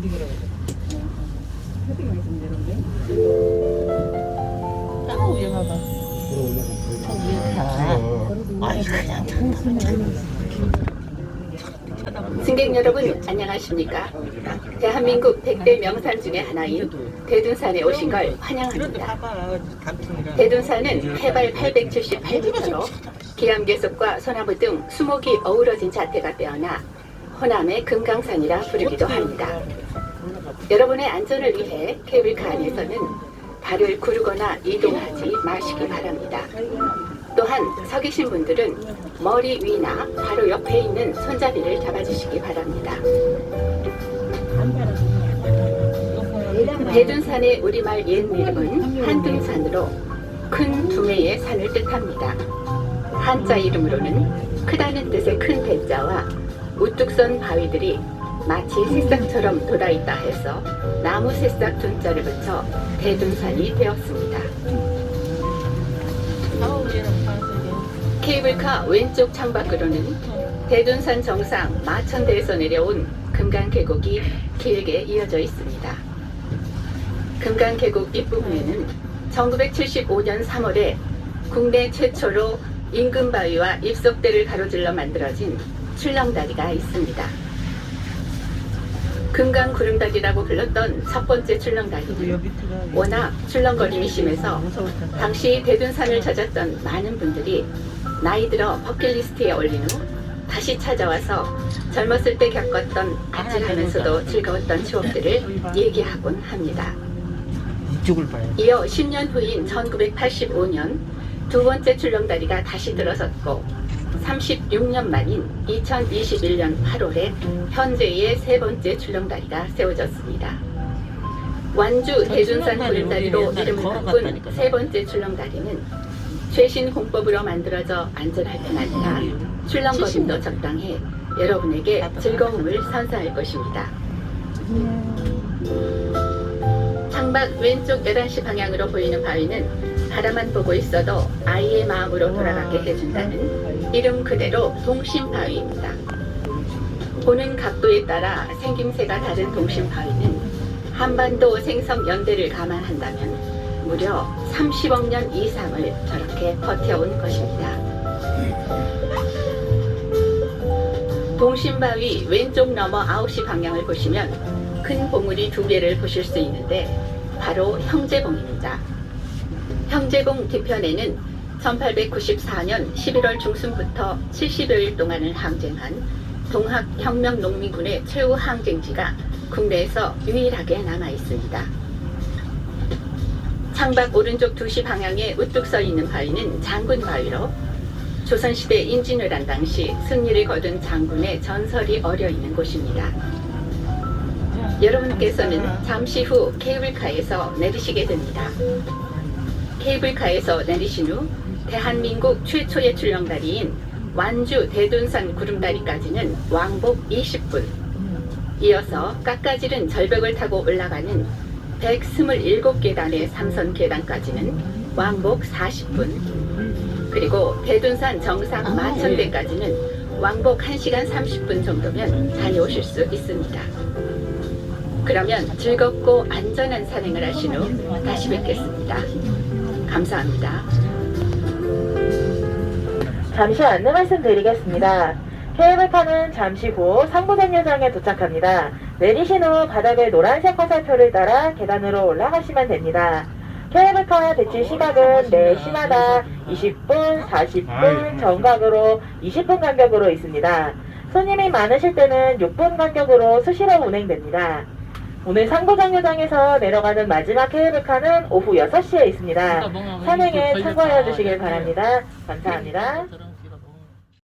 움직이라고 그냥 승객 여러분 안녕하십니까? 대한민국 100대 명산 중의 하나인 대둔산에 오신 걸 환영합니다. 대둔산은 해발 878m로 기암괴석과 소나무 등 수목이 어우러진 자태가 빼어나 호남의 금강산이라 부르기도 합니다. 여러분의 안전을 위해 케이블카 안에서는 발을 구르거나 이동하지 마시기 바랍니다. 또한 서 계신 분들은 머리 위나 바로 옆에 있는 손잡이를 잡아주시기 바랍니다. 대둔산의 우리말 옛 이름은 한등산으로 큰 두매의 산을 뜻합니다. 한자 이름으로는 크다는 뜻의 큰 대자와 우뚝선 바위들이 마치 새싹처럼 돋아있다 해서 나무 새싹 둔자를 붙여 대둔산이 되었습니다. 케이블카 왼쪽 창밖으로는 대둔산 정상 마천대에서 내려온 금강 계곡이 길게 이어져 있습니다. 금강 계곡 뒷부분에는 1975년 3월에 국내 최초로 임금바위와 입석대를 가로질러 만들어진 출렁다리가 있습니다. 금강 구름다리라고 불렀던 첫 번째 출렁다리는 여 밑에가 워낙 출렁거림이 심해서. 당시 대둔산을 찾았던 많은 분들이 나이 들어 버킷리스트에 올린 후 다시 찾아와서 젊었을 때 겪었던 아찔하면서도 즐거웠던 추억들을 얘기하곤 합니다. 이어 10년 후인 1985년 두 번째 출렁다리가 다시 들어섰고 36년 만인 2021년 8월에 현재의 세 번째 출렁다리가 세워졌습니다. 완주 대둔산 구름다리로 이름을 바꾼 세 번째 출렁다리는 최신 공법으로 만들어져 안전할 뿐 아니라 출렁거림도 적당해 여러분에게 즐거움을 선사할 것입니다. 창밖 왼쪽 11시 방향으로 보이는 바위는 바라만 보고 있어도 아이의 마음으로 돌아가게 해준다는 이름 그대로 동심바위입니다. 보는 각도에 따라 생김새가 다른 동심바위는 한반도 생성 연대를 감안한다면 무려 30억 년 이상을 저렇게 버텨온 것입니다. 동심바위 왼쪽 너머 9시 방향을 보시면 큰 봉우리 두 개를 보실 수 있는데 바로 형제봉입니다. 형제봉 뒤편에는 1894년 11월 중순부터 70여일 동안을 항쟁한 동학혁명농민군의 최후 항쟁지가 국내에서 유일하게 남아 있습니다. 창밖 오른쪽 2시 방향에 우뚝 서 있는 바위는 장군 바위로 조선시대 임진왜란 한 당시 승리를 거둔 장군의 전설이 어려 있는 곳입니다. 여러분께서는 잠시 후 케이블카에서 내리시게 됩니다. 케이블카에서 내리신 후 대한민국 최초의 출렁다리인 완주 대둔산 구름다리까지는 왕복 20분, 이어서 깎아지른 절벽을 타고 올라가는 127계단의 삼선 계단까지는 왕복 40분, 그리고 대둔산 정상 마천대까지는 왕복 1시간 30분 정도면 다녀오실 수 있습니다. 그러면 즐겁고 안전한 산행을 하신 후 다시 뵙겠습니다. 감사합니다. 잠시 안내 말씀드리겠습니다. 케이블카는 잠시 후 상부정류장에 도착합니다. 내리신 후 바닥의 노란색 화살표를 따라 계단으로 올라가시면 됩니다. 케이블카 대치 시각은 매 시마다 20분, 40분, 정각으로 20분 간격으로 있습니다. 손님이 많으실 때는 6분 간격으로 수시로 운행됩니다. 오늘 상부정류장에서 내려가는 마지막 케이블카는 오후 6시에 있습니다. 산행에 참고하여 주시길 바랍니다. 감사합니다. 저런